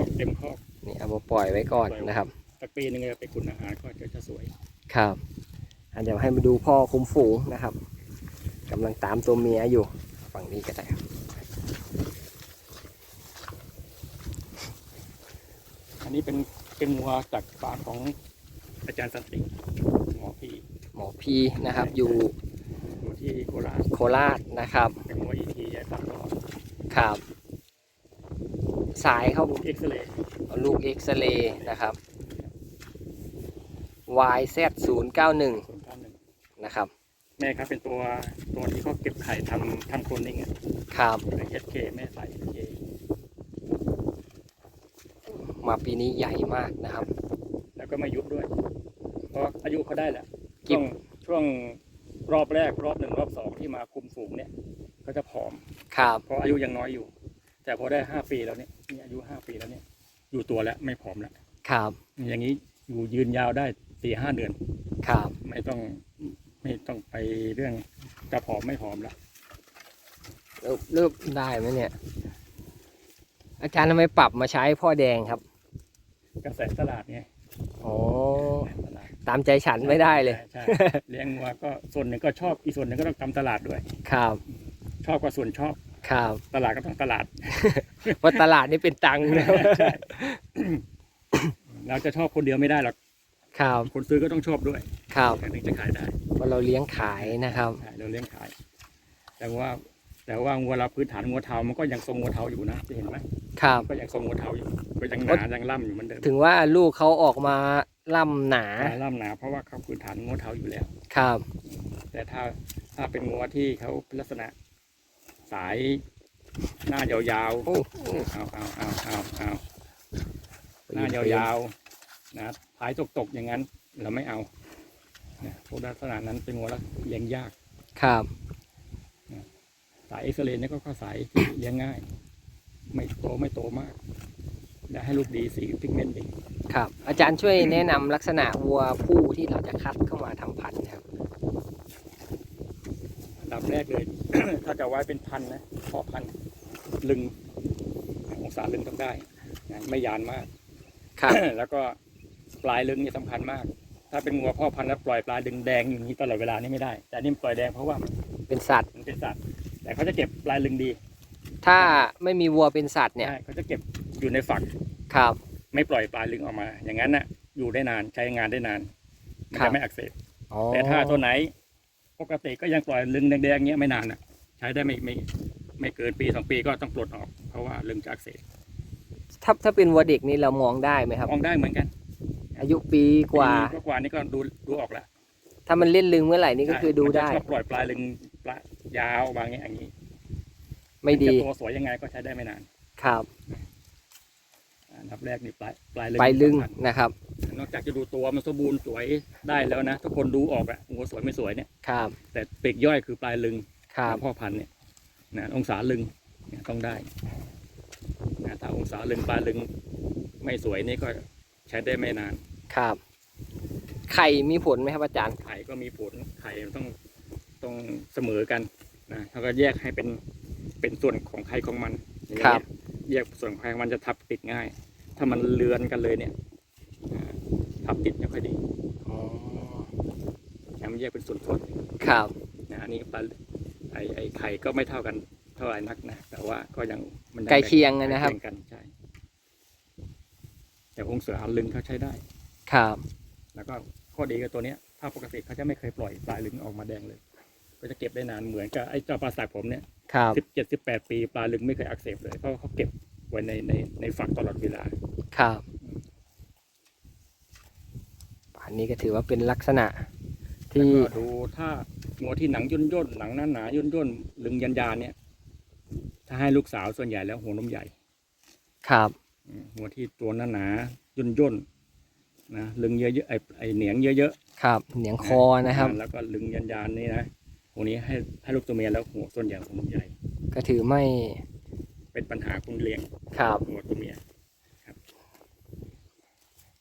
อกเต็มคอกนี่เอามาปล่อยไว้ก่อนนะครับสักปีหนึงจะไปขุนอาหารก็จะจะสวยครับอันเดี๋ยวให้มาดูพ่อคุมฝูงนะครับกำลังตามตัวเมียอยู่ฝั่งนี้ก็ได้ครับอันนี้เป็นเป็นวัวจากฟาร์มของอาจารย์สันติหมอพี่หมอพีนะครับ อยู่อยู่ที่โคราชโคราชนะครับ เป็นวัวอีทีใหญ่ฟาร์มตลอดครับ สายเขาลูกเอ็กซเรย์เอาลูกเอ็กซเรย์นะครับ YZ 0 9 1ศูนย์เก้าหนึ่งนะครับ แม่ครับเป็นตัวตัวที่เขาเก็บไข่ทำทำโคลนนิ่งอะครับ เป็นเอสเคแม่ใส่เอสเคมาปีนี้ใหญ่มากนะครับ แล้วก็ไม่ยุบด้วย เพราะอายุเขาได้แหละกิ๊ช่วบงช่วงรอบแรกรอบหนึ่งรอบสองที่มาคุมฝูงเนี่ยเขาจะผอมครับเพราะอายุยังน้อยอยู่ แต่พอได้ห้าปีแล้วเนี่ยนี่ อายุห้าปีแล้วเนี่ย อยู่ตัวแล้วไม่ผอมแล้วครับ อย่างนี้อยู่ยืนยาวได้สี่ห้าเดือน ครับ ไม่ต้องไม่ต้องไปเรื่องจะผอมไม่ผอมแล้วเริ่มเริ่มได้ไหมเนี่ย อาจารย์ทำไมปรับมาใช้พ่อแดงครับ กระแสตลาดไงอ๋อกระแสตลาดตามใจฉันไม่ได้เลย ใช่ใช่เลี้ยงวัวก็ส่วนหนึ่งก็ชอบอีกส่วนหนึ่งก็ต้องทำตลาดด้วย ครับ ชอบก็ส่วนชอบ ครับ ตลาดก็ต้องตลาด เพราะตลาดนี่เป็นตังค์นะใช่ เราจะชอบคนเดียวไม่ได้หรอก ครับคนซื้อก็ต้องชอบด้วยครับถึงจะขายได้เพราะเราเลี้ยงขายนะครับ ใช่เราเลี้ยงขาย แต่ว่า แต่ว่างัวเราพื้นฐานงัวเทามันก็ยังทรงงัวเทาอยู่นะจะเห็นไหมครับ ก็ยังทรงงัวเทาอยู่ ก็ยังหนายังล่ำอยู่เหมือนเดิมถึงว่าลูกเขาออกมาล่ำหนาอ่าล่ำหนาเพราะว่าเขาพื้นฐานงัวเทาอยู่แล้ว ครับ แต่ถ้าถ้าเป็นงัวที่เขาเป็นลักษณะ สายหน้ายาวโอ้ๆเอาเอาเอาเอาเอาหน้ายาวๆนะท้ายตกๆอย่างนั้น เราไม่เอานะพวกลักษณะนั้นเป็นงัวแล้วเลี้ยงยาก ครับ สายเอ็กซเรย์นี่ก็ก็สายที่เลี้ยงง่าย ไม่โตไม่โตมาก และให้ลูกดีสีพิกเมนต์ดี ครับ อาจารย์ช่วยแนะนำลักษณะวัวผู้ที่เราจะคัดเข้ามาทำพันธุ์ครับอันดั บแรกเลย ถ้าจะไว้เป็นพันธุ์นะพอพันธุ์ลึงองศาลึงต้องได้นะไม่ยานมากครับแล้วก็ปลายลึงนี่สำคัญมาก ถ้าเป็นงัวพ่อพันธุ์แล้วปล่อยปลายดึงแดงอย่างนี้ตลอดเวลานี่ไม่ได้ แต่อันนี่ปล่อยแดงเพราะว่ามันเป็นสัตว์มันเป็นสัตว์ แต่เขาจะเก็บปลายลึงดี ถ้าไม่มีวัวเป็นสัตว์เนี่ยใช่เขาจะเก็บอยู่ในฝักครับ ไม่ปล่อยปลายลึงออกมา อย่างนั้นน่ะ อยู่ได้นานใช้งานได้นาน มันครัจะบไม่อักเสบอ๋อแต่ถ้าตัวไหน ปกติก็ยังปล่อยลึงแดงๆเงี้ยไม่นานน่ะ ใช้ได้ไม่ไม่ไม่เกินปีสองปีก็ต้องปลดออก เพราะว่าลึงจะอักเสบถ้าถ้าเป็นวัวเด็กนี่เรามองได้ไหมครับ มองได้เหมือนกันอายุปีกว่า ปีกว่านี่ก็ดูดูออกแล้วถ้ามันเล่นลึงเมื่อไหร่นี่ก็คือดูมันจะได้ชอบปล่อยปลายลึงปลายยาวบางอย่างอย่างนี้ไม่ดีจะตัวสวยยังไงก็ใช้ได้ไม่นาน ครับอันดับแรกนี่ปลายปลายลึงไปลึงสำคัญนะครับ นอกจากจะดูตัวมันสมบูรณ์สวยได้แล้วนะทุกคนดูออกอะหัวสวยไม่สวยเนี่ย ครับ แต่ปีกย่อยคือปลายลึงครับ พ่อพันธุ์เนี่ยนะองศาลึงเนี่ยต้องได้นะถ้าองศาลึงปลายลึงไม่สวยนี่ก็ใช้ได้ไม่นาน ครับ ไข่มีผลไหมครับอาจารย์ ไข่ก็มีผลไข่มันต้องต้องเสมอกันนะเขาก็แยกให้เป็นเป็นส่วนของใครของมันอย่างเงี้ยครับ แยกส่วนของใครของมันจะทับติดง่าย ถ้ามันเลือนกันเลยเนี่ยอ่าทับติดไม่ค่อยดีอ๋อนะมันแยกเป็นส่วนๆครับนะอันนี้ปลาไอไอไข่ก็ไม่เท่ากันเท่าไหร่นักนะแต่ว่าก็ยังมันยังใกล้เคียงกันนะครับ ใกล้เยงกันใช่แต่องศาลึงเขาใช้ได้ ครับแล้วก็ข้อดีกับตัวเนี้ย ถ้าปกติเขาจะไม่เคยปล่อยปลายลึงออกมาแดงเลย ก็จะเก็บได้นานเหมือนกับไอ้เจ้าปลาสากผมเนี่ยครับสิบเจ็ดสิบแปดปีปลาลึงไม่เคยอักเสบเลยเพราะว่าเขาเก็บไว้ในในในฝักตลอดเวลา ครับ อันนี้ก็ถือว่าเป็นลักษณะแล้วที่ก็ดูถ้างัวที่หนังย่นย่นๆหนังหนาหนาย่นย่นๆลึงยันยานๆเนี่ย ถ้าให้ลูกสาวส่วนใหญ่แล้วหัวนมใหญ่ ครับอืมหัวที่ตัวหนาหนาๆย่นย่นๆนะลึงเยอะๆไอไอเหนียงเยอะครับ เหนียงๆคอนะครับาแล้วก็ลึงยันยานๆนี่นะหัวนี้ให้ให้ลูกตัวเมียแล้วหัวส่วนใหญ่หัวนมใหญ่ ก็ถือไม่เป็นปัญหาคุณเลี้ยงครับหัวตัวเมีย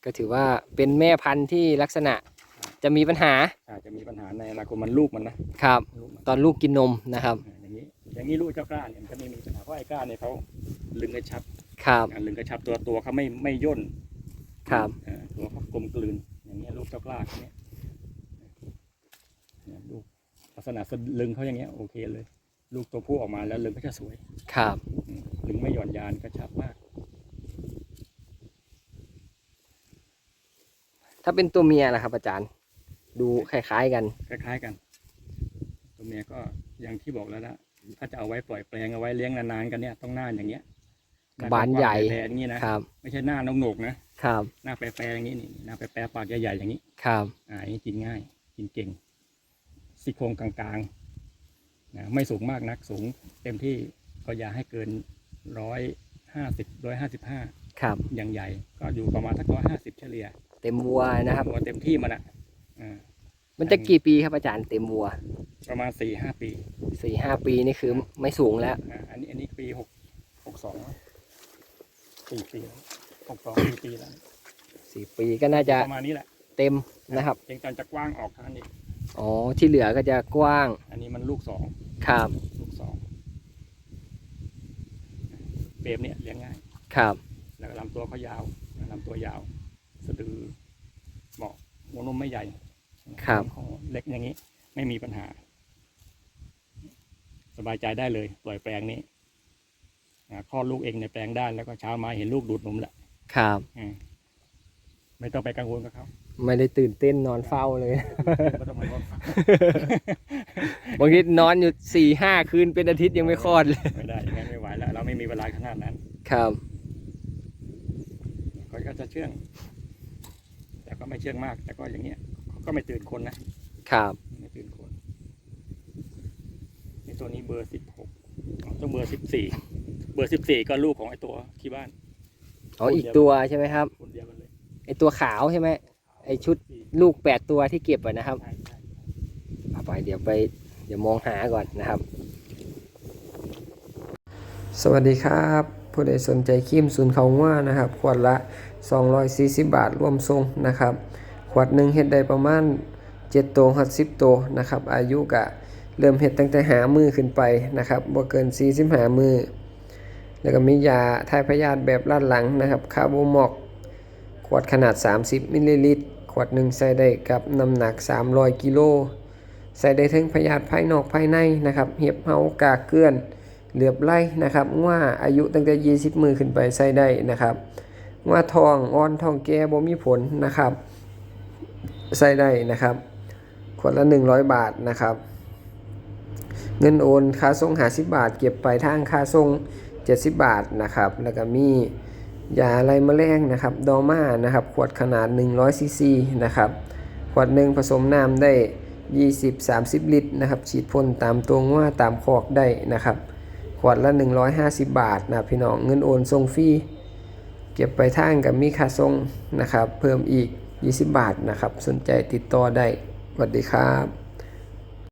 ก็ถือว่าเป็นแม่พันธุ์ที่ลักษณะจะมีปัญหาอาจจะมีปัญหาในอนาคตมันลูกมันนะครับ ลูกมันตอนลูกกินนมนะครับอ่าอย่างนี้ อย่างนี้ลูกเจ้ากล้าเนี่ยมันจะไม่มีปัญหาเพราะไอ้กล้าเนี่ยเขาลึงได้ชัดคครับอ่าลึงกระชับตัวตัวเขาไม่ไม่ย่นครับเอ่อตัวเขากลมกลืน อย่างเงี้ยลูกเจ้ากล้าอย่างเงี้ยเนี่ยลูกลักษณะสะลึงเขาอย่างเงี้ยโอเคเลย ลูกตัวผู้ออกมาแล้วลึงก็จะสวยครับ อืมลึงไม่หย่อนยานกระชับมาก ถ้าเป็นตัวเมียล่ะครับ อาจารย์ ดูคล้ายๆกัน คล้ายๆกัน ตัวเมียก็อย่างที่บอกแล้วนะถ้าจะเอาไว้ปล่อยแปลงเอาไว้เลี้ยงนานๆกันเนี่ยต้องหน้าอย่างเงี้ยบานใหญ่แปรๆอย่างนี้นะครับ ไม่ใช่หน้านกหนกๆนะครับ หน้าแปรๆอย่างนี้นี่หน้าแปรๆปากใหญ่ๆอย่างนี้ ครับ อ่าอันนี้กินง่าย กินเก่งซี่โครงกลางๆนะไม่สูงมากนักสูง เต็มที่ก็อย่าให้เกินร้อยห้าสิบร้อยห้าสิบห้าครับอย่างใหญ่ ก็อยู่ประมาณสักร้อยห้าสิบเฉลี่ย เต็มวัวนะครับตัวเต็มที่มันอะอ่ามันจะกี่ปีครับอาจารย์เต็มวัว ประมาณสี่ห้าปีสี่ห้าปีนี่คือไม่สูงแล้วอ่าอันนี้อันนี้ปีหกหกสองสี่ปีหกสองสี่ปีแล้วสี่ปีก็น่าจะประมาณนี้แหละ เต็มนะครับเพียงแต่จะกว้างออกเท่านั้นเองอ๋อที่เหลือก็จะกว้าง อันนี้มันลูกสองครับลูกสองเฟรมเนี่ยเลี้ยงง่าย ครับ แล้วก็ลำตัวเขายาวลำตัวยาว สะดือเหมาะหั วนมไม่ใหญ่ครับของเล็กอย่างนี้ ไม่มีปัญหา สบายใจได้เลย ปล่อยแปลงนี้อ่าคลอดลูกเองในแปลงได้แล้วก็เช้ามาเห็นลูกดูดนมแหละ ครับอืมไม่ต้องไปกังวลกับเขาไม่ได้ตื่นเต้นนอนเฝ้าเลย ไม่ต้องมาลดบางทีนอนอยู่สี่ห้าคืนเป็นอาทิตย์ยังไม่คลอดเลย ไม่ได้อย่างนั้นไม่ไหวแล้ว เราไม่มีเวลาขนาดนั้น ครับเขาก็จะเชื่องแต่ ก็ไม่เชื่องมาก แต่ก็อย่างเงี้ยเขาก็ไม่ตื่นคนนะครับ ไม่ตื่นคนในตัวนี้เบอร์สิบหกต้องเบอร์สิบสี่เบอร์สิบสี่ก็ลูกของไอตัวที่บ้านอ๋ออีกตัวใช่ไหมครับคนเดียวกันเลยไอตัวขาวใช่ไหมไอ้ชุดลูกแปดตัวที่เก็บอะนะครับใช่ใช่เอาไปเดี๋ยวไปเดี๋ยวมองหาก่อนนะครับ สวัสดีครับ ผู้ใดสนใจครีมศูนย์เขาว่านะครับขวดละ 240 บาทรวมทรงนะครับ ขวดหนึ่งเฮ็ดได้ประมาณ7ตัวหัด10ตัวนะครับอายุกะเริ่มเฮ็ดตั้งแต่หามือขึ้นไปนะครับบ่เกิน 40หามือ แล้วก็มียาทายพยาธิแบบลาดหลังนะครับคาร์โบมอกขวดขนาด 30 มิลลิลิตร ขวดหนึ่งใส่ได้กับน้ำหนัก 300 กิโล ใส่ได้ทั้งพยาธิภายนอกภายในนะครับ เห็บเฮากากเกลื่อน เหลือบไล่นะครับว่าอายุตั้งแต่ 20 มือขึ้นไปใส่ได้นะครับว่าทองอ่อนทองแก่บ่มีผลนะครับใส่ได้นะครับขวดละ 100 บาทนะครับ เงินโอนค่าส่ง50บาท เก็บไปทางค่าส่ง70 บาทนะครับแล้วก็มียาอะไรมะแรงนะครับดอม่านะครับขวดขนาด 100ซีซีนะครับขวดหนึ่งผสมน้ำได้ 20-30 ลิตรนะครับฉีดพ่นตามตัวว่าตามคอกได้นะครับ ขวดละ 150 บาทนะพี่น้องเงินโอนส่งฟรีเก็บไปทางกับมีค่าส่งนะครับ เพิ่มอีก 20 บาทนะครับ สนใจติดต่อได้สวัสดีครับ